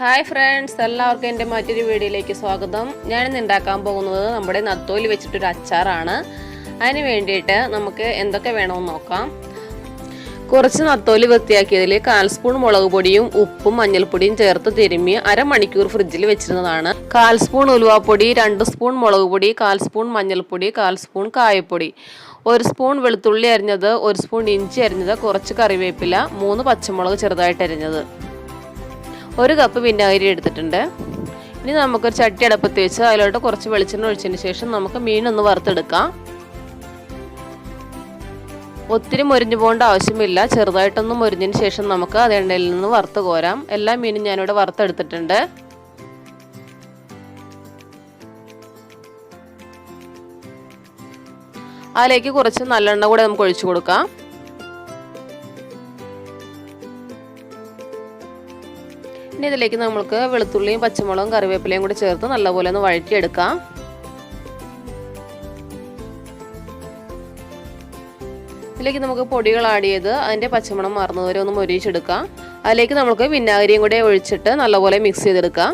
Hi friends എല്ലാവർക്കും എന്റെ മറ്റൊരു വീഡിയോയിലേക്ക് സ്വാഗതം. ഞാനിന്ന് ഉണ്ടാക്കാൻ പോകുന്നത് നമ്മുടെ നത്തോലി വെച്ചിട്ടൊരു അച്ചാറാണ്. അതിന് വേണ്ടിയിട്ട് നമുക്ക് എന്തൊക്കെ വേണമെന്ന് നോക്കാം. കുറച്ച് നത്തോലി വൃത്തിയാക്കിയതിൽ കാൽ സ്പൂൺ മുളക് പൊടിയും ഉപ്പും മഞ്ഞൾപ്പൊടിയും ചേർത്ത് തിരുമ്മി അരമണിക്കൂർ ഫ്രിഡ്ജിൽ വെച്ചിരുന്നതാണ്. കാൽ സ്പൂൺ ഉലുവാപ്പൊടി രണ്ട് സ്പൂൺ മുളക് പൊടി കാൽ സ്പൂൺ മഞ്ഞൾപ്പൊടി കാൽ സ്പൂൺ കായപ്പൊടി. ഒരു സ്പൂൺ വെളുത്തുള്ളി അരിഞ്ഞത് ഒരു സ്പൂൺ ഇഞ്ചി അരിഞ്ഞത് കുറച്ച് കറിവേപ്പില മൂന്ന് പച്ചമുളക് ചെറുതായിട്ട് അരിഞ്ഞത്. ഒരു കപ്പ് വിനാഗിരി എടുത്തിട്ടുണ്ട്. ഇനി നമുക്കൊരു ചട്ടി അടപ്പത്ത് വെച്ച് അതിലോട്ട് കുറച്ച് വെളിച്ചെണ്ണ ഒഴിച്ചതിന് ശേഷം നമുക്ക് മീനൊന്ന് വറുത്തെടുക്കാം. ഒത്തിരി മൊരിഞ്ഞു പോകേണ്ട ആവശ്യമില്ല. ചെറുതായിട്ടൊന്ന് മൊരിഞ്ഞതിന് ശേഷം നമുക്ക് അത് എണ്ണയിൽ നിന്ന് വറുത്ത് കോരാം. എല്ലാ മീനും ഞാനിവിടെ വറുത്തെടുത്തിട്ടുണ്ട്. അതിലേക്ക് കുറച്ച് നല്ലെണ്ണ കൂടെ നമുക്ക് ഒഴിച്ചു കൊടുക്കാം. ഇനി ഇതിലേക്ക് നമ്മൾക്ക് വെളുത്തുള്ളിയും പച്ചമുളകും കറിവേപ്പിലയും കൂടി ചേർത്ത് നല്ലപോലെ ഒന്ന് വഴറ്റിയെടുക്കാം. ഇതിലേക്ക് നമുക്ക് പൊടികൾ ആഡ് ചെയ്ത് അതിന്റെ പച്ചമണം മാറുന്നതുവരെ ഒന്ന് മൊരിച്ചെടുക്കാം അതിലേക്ക് നമുക്ക് വിനാഗിരിയും കൂടെ ഒഴിച്ചിട്ട് നല്ലപോലെ മിക്സ് ചെയ്തെടുക്കാം.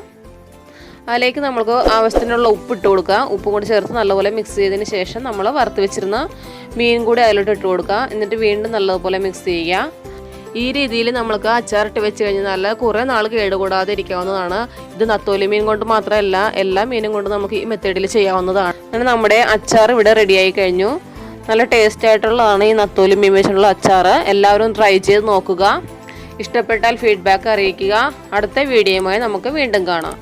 അതിലേക്ക് നമുക്ക് ആവശ്യത്തിനുള്ള ഉപ്പ് ഇട്ട് കൊടുക്കുക ഉപ്പും കൂടി ചേർത്ത് നല്ലപോലെ മിക്സ് ചെയ്തതിന് ശേഷം നമ്മൾ വറുത്ത് വെച്ചിരുന്ന മീൻ കൂടി അതിലോട്ട് ഇട്ട് കൊടുക്കുക എന്നിട്ട് വീണ്ടും നല്ലതുപോലെ മിക്സ് ചെയ്യുക. ഈ രീതിയിൽ നമ്മൾക്ക് അച്ചാറിട്ട് വെച്ച് കഴിഞ്ഞാൽ കുറേ നാൾ കേടുകൂടാതെ ഇരിക്കാവുന്നതാണ് ഇത് നത്തോലി മീൻ കൊണ്ട് മാത്രമല്ല എല്ലാ മീനും കൊണ്ട് നമുക്ക് ഈ മെത്തേഡിൽ ചെയ്യാവുന്നതാണ്. അങ്ങനെ നമ്മുടെ അച്ചാർ ഇവിടെ റെഡിയായി കഴിഞ്ഞു. നല്ല ടേസ്റ്റ് ആയിട്ടുള്ളതാണ് ഈ നത്തോലി മീൻ വെച്ചുള്ള അച്ചാർ എല്ലാവരും ട്രൈ ചെയ്ത് നോക്കുക. ഇഷ്ടപ്പെട്ടാൽ ഫീഡ്ബാക്ക് അറിയിക്കുക. അടുത്ത വീഡിയോയുമായി നമുക്ക് വീണ്ടും കാണാം.